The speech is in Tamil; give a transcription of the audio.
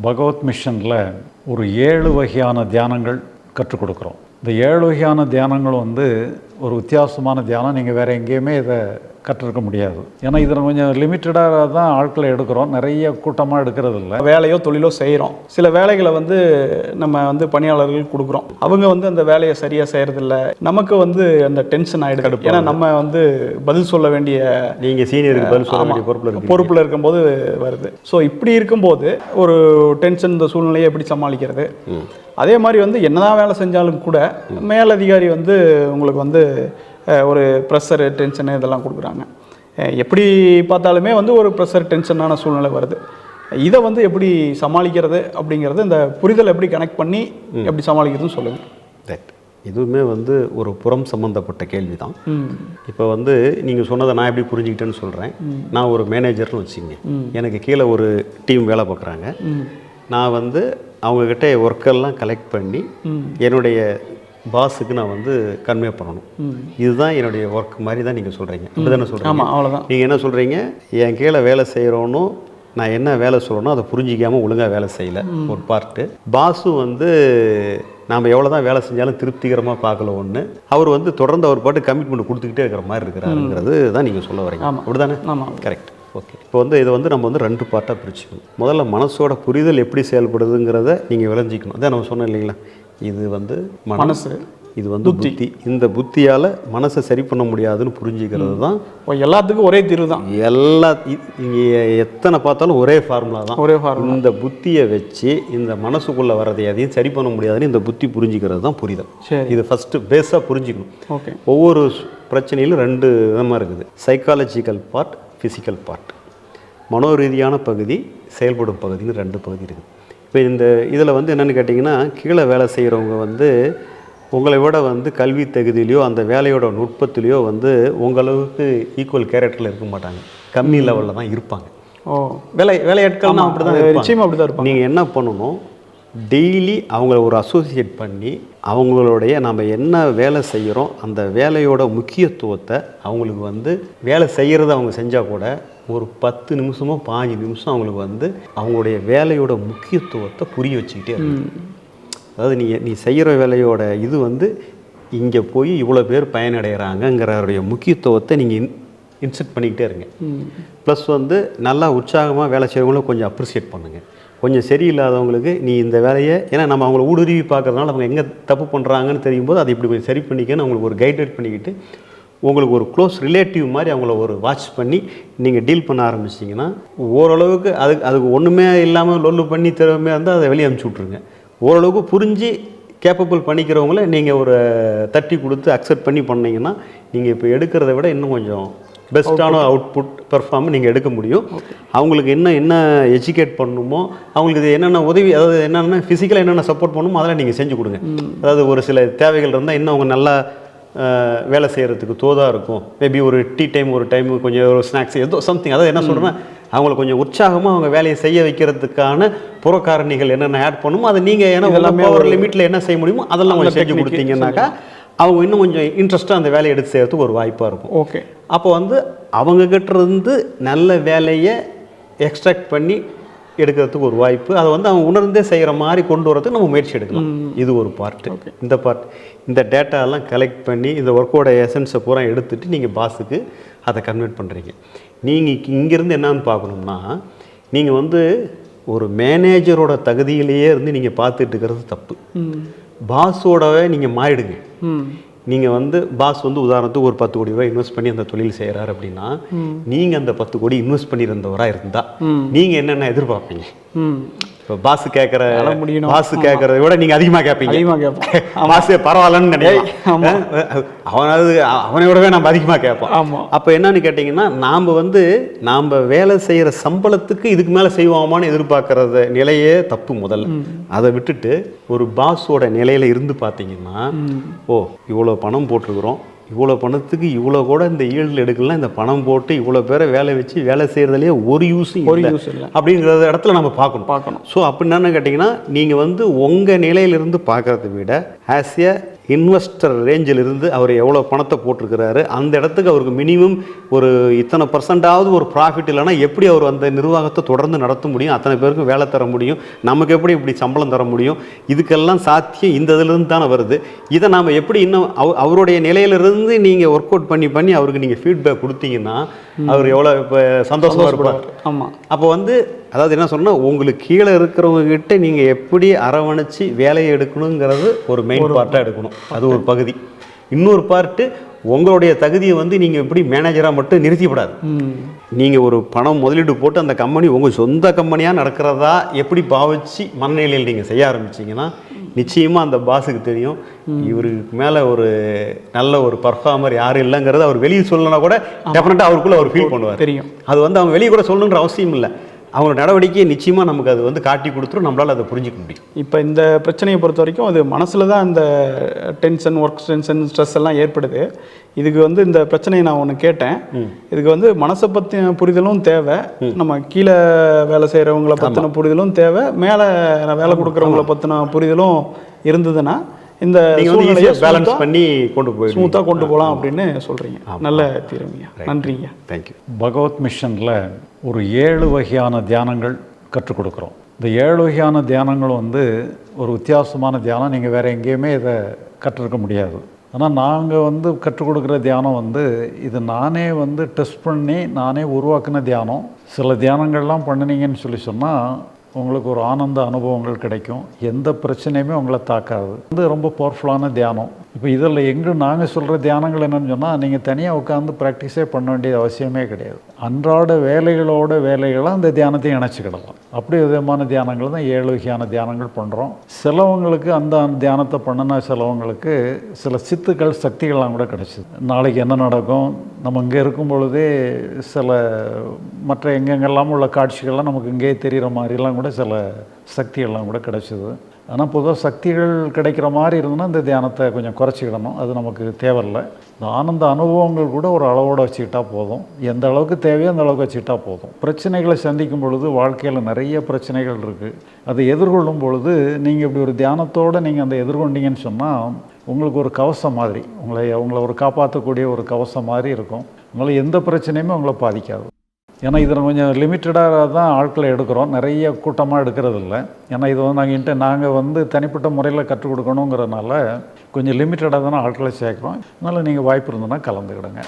பகவத் மிஷனில் ஒரு ஏழு வகையான தியானங்கள் கற்றுக் கொடுக்குறோம். இந்த ஏழு வகையான தியானங்கள் வந்து ஒரு வித்தியாசமான தியானம் நீங்கள் வேறு எங்கேயுமே இதை கற்றுருக்க முடியாது. ஏன்னா இதில் கொஞ்சம் லிமிட்டடாக தான் ஆட்களை எடுக்கிறோம். நிறைய கூட்டமாக எடுக்கிறது இல்லை வேலையோ தொழிலோ செய்கிறோம் சில வேலைகளை வந்து நம்ம வந்து பணியாளர்களுக்கு கொடுக்குறோம். அவங்க வந்து அந்த வேலையை சரியாக செய்கிறதில்ல நமக்கு வந்து அந்த டென்ஷன் ஆகிடுது ஏன்னா நம்ம வந்து பதில் சொல்ல வேண்டிய நீங்கள் சீனியருக்கு பதில் சொல்ல வேண்டிய பொறுப்பில் இருக்கு பொறுப்புல இருக்கும்போது வருது. ஸோ இப்படி இருக்கும்போது ஒரு டென்ஷன் இந்த சூழ்நிலையை எப்படி சமாளிக்கிறது? அதே மாதிரி வந்து என்னதான் வேலை செஞ்சாலும் கூட மேலதிகாரி வந்து உங்களுக்கு வந்து ஒரு ப்ரெஷரு டென்ஷனு இதெல்லாம் கொடுக்குறாங்க. எப்படி பார்த்தாலுமே வந்து ஒரு ப்ரெஷர் டென்ஷனான சூழ்நிலை வருது. இதை வந்து எப்படி சமாளிக்கிறது அப்படிங்கிறது இந்த புரிதல் எப்படி கனெக்ட் பண்ணி எப்படி சமாளிக்கிறதுன்னு சொல்லுங்கள் ரைட் இதுவுமே வந்து ஒரு புறம் சம்மந்தப்பட்ட கேள்வி தான் இப்போ வந்து நீங்கள் சொன்னதை நான் எப்படி புரிஞ்சுக்கிட்டேன்னு சொல்கிறேன் நான் ஒரு மேனேஜர்னு வச்சுங்க எனக்கு கீழே ஒரு டீம் வேலை பார்க்குறாங்க. நான் வந்து அவங்கக்கிட்ட ஒர்க்கெல்லாம் கலெக்ட் பண்ணி என்னுடைய பாஸுக்கு நான் வந்து கன்வே பண்ணணும். இதுதான் என்னுடைய ஒர்க் மாதிரி தான் நீங்கள் சொல்கிறீங்க அப்படி தானே சொல்கிறீங்க ஆமாம் அவ்வளோதான் நீங்கள் என்ன சொல்கிறீங்க என் கீழே வேலை செய்கிறவனும் நான் என்ன வேலை சொல்லணும் அதை புரிஞ்சிக்காமல் ஒழுங்காக வேலை செய்யலை. ஒரு பார்ட்டு பாஸும் வந்து நாம் எவ்வளோ தான் வேலை செஞ்சாலும் திருப்திகரமாக பார்க்கல ஒன்று அவர் வந்து தொடர்ந்து அவர் பாட்டு கமிட்மெண்ட் கொடுத்துக்கிட்டே இருக்கிற மாதிரி இருக்கிறாருங்கிறது தான் நீங்கள் சொல்ல வரீங்க. அப்படி தானே? ஆமாம் கரெக்ட் ஓகே இப்போ வந்து இதை வந்து நம்ம வந்து ரெண்டு பார்ட்டாக பிரிச்சுக்கணும். முதல்ல மனசோட புரிதல் எப்படி செயல்படுதுங்கிறத நீங்கள் விளைஞ்சிக்கணும். அதான் நம்ம சொன்னோம் இல்லைங்களா? இது வந்து. மனசு இது வந்து புத்தி. இந்த புத்தியால் மனசை சரி பண்ண முடியாதுன்னு புரிஞ்சுக்கிறது தான். எல்லாத்துக்கும் ஒரே தீர்வு தான். எல்லா இங்கே எத்தனை பார்த்தாலும் ஒரே ஃபார்முலா தான். ஒரே ஃபார்ம் இந்த புத்தியை வச்சு இந்த மனசுக்குள்ளே வர்றதை எதையும் சரி பண்ண முடியாதுன்னு இந்த புத்தி புரிஞ்சுக்கிறது தான் புரிதல். இது ஃபஸ்ட்டு பேஸாக புரிஞ்சுக்கணும். ஓகே. ஒவ்வொரு பிரச்சனையிலும் ரெண்டு விதமாக இருக்குது. சைக்காலஜிக்கல் பார்ட் ஃபிசிக்கல் பார்ட் மனோரீதியான பகுதி செயல்படும் பகுதின்னு ரெண்டு பகுதி இருக்குது. இப்போ இந்த இதில் வந்து என்னென்னு கேட்டிங்கன்னா கீழே வேலை செய்கிறவங்க வந்து உங்களை விட வந்து கல்வி தகுதியிலையோ அந்த வேலையோட நுட்பத்திலையோ வந்து உங்களவுக்கு ஈக்குவல் கேரக்டரில் இருக்க மாட்டாங்க. கம்மி லெவலில் தான் இருப்பாங்க. ஓ. வேலை வேலையாட்கள் அப்படி தான் அது நிச்சயமா அப்படிதான் இருப்பாங்க. நீங்கள் என்ன பண்ணணும்? டெய்லி அவங்கள ஒரு அசோசியேட் பண்ணி அவங்களுடைய நம்ம என்ன வேலை செய்கிறோம் அந்த வேலையோட முக்கியத்துவத்தை அவங்களுக்கு வந்து வேலை செய்கிறத அவங்க செஞ்சால் கூட ஒரு பத்து நிமிஷமோ பாஞ்சு நிமிஷம் அவங்களுக்கு வந்து அவங்களுடைய வேலையோட முக்கியத்துவத்தை புரிய வச்சுக்கிட்டே இருக்கணும் அதாவது நீ நீ செய்கிற வேலையோட இது வந்து இங்கே போய் இவ்வளோ பேர் பயனடைகிறாங்கங்கிறடைய முக்கியத்துவத்தை நீங்கள் இன் இன்செக்ட் பண்ணிக்கிட்டே இருங்க. ப்ளஸ் வந்து நல்லா உற்சாகமாக வேலை செய்கிறவங்கள கொஞ்சம் அப்ரிசியேட் பண்ணுங்கள் கொஞ்சம் சரியில்லாதவங்களுக்கு நீ இந்த வேலையை ஏன்னா நம்ம அவங்கள ஊடுருவி பார்க்குறதுனால அவங்க எங்கே தப்பு பண்ணுறாங்கன்னு தெரியும் போது அதை இப்படி கொஞ்சம் சரி பண்ணிக்கன்னு அவங்களுக்கு ஒரு கைடட் பண்ணிக்கிட்டு உங்களுக்கு ஒரு க்ளோஸ் ரிலேட்டிவ் மாதிரி அவங்கள ஒரு வாட்ச் பண்ணி நீங்கள் டீல் பண்ண ஆரம்பிச்சிங்கன்னா ஓரளவுக்கு அதுக்கு அதுக்கு ஒன்றுமே இல்லாமல் லொல்லு பண்ணி திறமையாக இருந்தால் அதை வெளியே அனுப்பிச்சி விட்ருங்க ஓரளவுக்கு புரிஞ்சு கேப்பபிள் பண்ணிக்கிறவங்கள நீங்கள் ஒரு தட்டி கொடுத்து அக்செப்ட் பண்ணி பண்ணீங்கன்னா நீங்கள் இப்போ எடுக்கிறத விட இன்னும் கொஞ்சம் பெஸ்ட்டான அவுட்புட் பெர்ஃபார்ம் நீங்கள் எடுக்க முடியும். அவங்களுக்கு என்ன என்ன எஜுகேட் பண்ணணுமோ அவங்களுக்கு இது என்னென்ன உதவி அதாவது என்னென்ன ஃபிசிக்கலாக என்னென்ன சப்போர்ட் பண்ணணுமோ அதெல்லாம் நீங்கள் செஞ்சு கொடுங்க. அதாவது ஒரு சில தேவைகள் இருந்தால் இன்னும் அவங்க நல்லா வேலை செய்கிறதுக்கு தோதாக இருக்கும். மேபி ஒரு டீ டைம் ஒரு டைம் கொஞ்சம் ஒரு ஸ்நாக்ஸ் ஏதோ சம்திங் அதாவது என்ன சொல்கிறேன்னா அவங்கள கொஞ்சம் உற்சாகமாக அவங்க வேலையை செய்ய வைக்கிறதுக்கான புறக்காரணிகள் என்னென்ன ஆட் பண்ணுமோ அதை நீங்கள் ஏன்னா ஒரு லிமிட்டில் என்ன செய்ய முடியுமோ அதெல்லாம் கொஞ்சம் செஞ்சு கொடுத்தீங்கன்னாக்கா அவங்க இன்னும் கொஞ்சம் இன்ட்ரெஸ்ட்டாக அந்த வேலையை எடுத்து செய்யறதுக்கு ஒரு வாய்ப்பாக இருக்கும். ஓகே. அப்போ வந்து அவங்கக்கிட்ட இருந்து நல்ல வேலையை எக்ஸ்ட்ராக்ட் பண்ணி எடுக்கிறதுக்கு ஒரு வாய்ப்பு. அதை வந்து அவங்க உணர்ந்தே செய்கிற மாதிரி கொண்டு வரதுக்கு நம்ம முயற்சி எடுக்கலாம். இது ஒரு பார்ட்டு இந்த பார்ட் இந்த டேட்டா எல்லாம் கலெக்ட் பண்ணி இந்த ஒர்க்கோட எசன்ஸை பூரா எடுத்துட்டு நீங்கள் பாஸுக்கு அதை கன்வெர்ட் பண்ணுறீங்க நீங்கள் இங்கேருந்து என்னன்னு பார்க்கணும்னா நீங்கள் வந்து ஒரு மேனேஜரோட தகுதியிலேயே இருந்து நீங்கள் பார்த்துட்டு இருக்கிறது தப்பு. பாஸோடவே நீங்கள் மாறிடுங்க. நீங்கள் வந்து பாஸ் வந்து உதாரணத்துக்கு ஒரு பத்து கோடி ரூபாய் இன்வெஸ்ட் பண்ணி அந்த தொழில் செய்கிறாரு அப்படின்னா நீங்கள் அந்த பத்து கோடி இன்வெஸ்ட் பண்ணியிருந்தவராக இருந்தால் நீங்கள் என்னென்ன எதிர்பார்ப்பீங்க? இப்போ பாஸ் கேட்குற வேலை முடியணும். பாஸ் கேட்குறத விட நீங்கள் அதிகமாக கேட்பீங்க அதிகமாக கேட்போம் பாஸ் பரவாயில்லன்னு நினைக்கலாம் அவனாவது அவனை விடவே நம்ம அதிகமாக கேட்போம் ஆமாம் அப்போ என்னன்னு கேட்டிங்கன்னா நாம் வந்து நாம் வேலை செய்கிற சம்பளத்துக்கு இதுக்கு மேலே செய்வோமான்னு எதிர்பார்க்கறத நிலையே தப்பு முதல்ல. அதை விட்டுட்டு ஒரு பாஸோட நிலையில் இருந்து பார்த்தீங்கன்னா ஓ இவ்வளோ பணம் போட்டிருக்கிறோம். இவ்வளோ பணத்துக்கு இவ்வளோ கூட இந்த ஈல்டு எடுக்கலாம் இந்த பணம் போட்டு இவ்வளோ பேரை வேலை வச்சு வேலை செய்கிறதுலேயே ஒரு யூஸும் ஒரு யூஸ் இல்லை. அப்படிங்கிற இடத்துல நம்ம பார்க்கணும். பார்க்கணும். ஸோ அப்படி என்னன்னு கேட்டிங்கன்னா நீங்கள் வந்து உங்கள் நிலையிலிருந்து பார்க்குறத விட ஆஸ் எ இன்வெஸ்டர் ரேஞ்சில் இருந்து அவர் எவ்வளோ பணத்தை போட்டிருக்கிறாரு அந்த இடத்துக்கு அவருக்கு மினிமம் ஒரு இத்தனை பர்சன்டாவது ஒரு ப்ராஃபிட் இல்லைன்னா எப்படி அவர் அந்த நிர்வாகத்தை தொடர்ந்து நடத்த முடியும் அத்தனை பேருக்கு வேலை தர முடியும் நமக்கு எப்படி இப்படி சம்பளம் தர முடியும் இதுக்கெல்லாம் சாத்தியம் இந்த இதிலிருந்து தானே வருது. இதை நாம் எப்படி இன்னும் அவ அவருடைய நிலையிலிருந்து நீங்கள் ஒர்க் அவுட் பண்ணி பண்ணி அவருக்கு நீங்கள் ஃபீட்பேக் கொடுத்தீங்கன்னா அவர் எவ்வளோ இப்போ சந்தோஷமாக இருப்பார். ஆமாம் அப்போ வந்து அதாவது என்ன சொன்னால் உங்களுக்கு கீழே இருக்கிறவங்க கிட்ட நீங்கள் எப்படி அரவணைச்சு வேலையை எடுக்கணுங்கிறது ஒரு மெயின் பார்ட்டாக எடுக்கணும். அது ஒரு பகுதி. இன்னொரு பார்ட்டு உங்களுடைய தகுதியை வந்து நீங்கள் எப்படி மேனேஜராக மட்டும் நிறுத்திவிடாது. நீங்கள் ஒரு பணம் முதலீடு போட்டு அந்த கம்பெனி உங்கள் சொந்த கம்பெனியாக நடக்கிறதா எப்படி பாவிச்சு மனநிலையில் நீங்கள் செய்ய ஆரம்பிச்சீங்கன்னா நிச்சயமாக அந்த பாஸுக்கு தெரியும். இவருக்கு மேலே ஒரு நல்ல ஒரு பர்ஃபார்மர் யாரும் இல்லைங்கிறத அவர் வெளியே சொல்லனா கூட டெஃபினட்டாக அவருக்குள்ள அவர் ஃபீல் பண்ணுவார். தெரியும். அது வந்து அவங்க வெளியே கூட சொல்லணுன்ற அவசியம் இல்லை. அவங்க நடவடிக்கையை நிச்சயமாக நமக்கு அது வந்து காட்டி கொடுத்துரும். நம்மளால் அதை புரிஞ்சிக்க முடியும். இப்போ இந்த பிரச்சனையை பொறுத்த வரைக்கும் அது மனசில் தான் இந்த டென்ஷன் ஒர்க் டென்ஷன் ஸ்ட்ரெஸ் எல்லாம் ஏற்படுது. இதுக்கு வந்து இந்த பிரச்சனையை நான் ஒன்று கேட்டேன். இதுக்கு வந்து மனசை பற்றின புரிதலும் தேவை. நம்ம கீழே வேலை செய்கிறவங்கள பற்றின புரிதலும் தேவை. மேலே வேலை கொடுக்குறவங்கள பற்றின புரிதலும் இருந்ததுன்னா இந்த சூழ்நிலையை பேலன்ஸ் பண்ணி கொண்டு போயிடுவீங்க. ஸ்மூத்தாக கொண்டு போகலாம் அப்படின்னு சொல்கிறீங்க நல்ல தீர்வுங்க நன்றிங்க. தேங்க்யூ பகவத் மிஷனில் ஒரு ஏழு வகையான தியானங்கள் கற்றுக் கொடுக்குறோம். இந்த ஏழு வகையான தியானங்கள் வந்து ஒரு வித்தியாசமான தியானம். நீங்கள் வேறு எங்கேயுமே இதை கற்றுருக்க முடியாது. ஆனால் நாங்கள் வந்து கற்றுக் கொடுக்குற தியானம் வந்து இது நானே வந்து டெஸ்ட் பண்ணி நானே உருவாக்கின தியானம். சில தியானங்கள்லாம் பண்ணினீங்கன்னு சொல்லி சொன்னால் உங்களுக்கு ஒரு ஆனந்த அனுபவங்கள் கிடைக்கும். எந்த பிரச்சனையுமே உங்களை தாக்காது. இது ரொம்ப பவர்ஃபுல்லான தியானம். இப்போ இதில் எங்கே நாங்கள் சொல்கிற தியானங்கள் என்னென்னு சொன்னால் நீங்கள் தனியாக உட்காந்து ப்ராக்டிஸே பண்ண வேண்டிய அவசியமே கிடையாது. அன்றாட வேலைகளோட வேலைகளாக அந்த தியானத்தை இணைச்சிக்கிடலாம். அப்படி விதமான தியானங்கள் தான் ஏழு வகையான தியானங்கள் பண்ணுறோம் சிலவங்களுக்கு அந்த தியானத்தை பண்ணினா சிலவங்களுக்கு சில சித்துக்கள் சக்திகள்லாம் கூட கிடச்சிது. நாளைக்கு என்ன நடக்கும்? நம்ம இங்கே இருக்கும் பொழுதே சில மற்ற எங்கெங்கெல்லாம் உள்ள காட்சிகள்லாம் நமக்கு இங்கேயே தெரிகிற மாதிரிலாம் கூட சில சக்திகள்லாம் கூட கிடைச்சிது. ஆனால் பொதுவாக சக்திகள் கிடைக்கிற மாதிரி இருந்ததுன்னா இந்த தியானத்தை கொஞ்சம் குறைச்சிக்கிடணும். அது நமக்கு தேவையில்லை. இந்த ஆனந்த அனுபவங்கள் கூட ஒரு அளவோடு வச்சுக்கிட்டா போதும். எந்த அளவுக்கு தேவையோ அந்த அளவுக்கு வச்சுக்கிட்டா போதும். பிரச்சனைகளை சந்திக்கும் பொழுது வாழ்க்கையில் நிறைய பிரச்சனைகள் இருக்குது அதை எதிர்கொள்ளும் பொழுது நீங்கள் இப்படி ஒரு தியானத்தோடு நீங்கள் அந்த எதிர்கொண்டீங்கன்னு சொன்னால் உங்களுக்கு ஒரு கவசம் மாதிரி உங்களை உங்களை ஒரு காப்பாற்றக்கூடிய ஒரு கவசம் மாதிரி இருக்கும். அதனால் எந்த பிரச்சனையுமே உங்களை பாதிக்காது. ஏன்னா இதில் கொஞ்சம் லிமிட்டடாக தான் ஆட்களை எடுக்கிறோம். நிறைய கூட்டமாக எடுக்கிறது இல்லை ஏன்னா இது வந்து நாங்கள் இன்ட்டு நாங்கள் வந்து தனிப்பட்ட முறையில் கற்றுக் கொடுக்கணுங்கிறனால கொஞ்சம் லிமிட்டடாக தானே ஆட்களை சேர்க்குறோம். அதனால் நீங்கள் வாய்ப்பு இருந்ததுன்னா கலந்துக்கிடுங்க.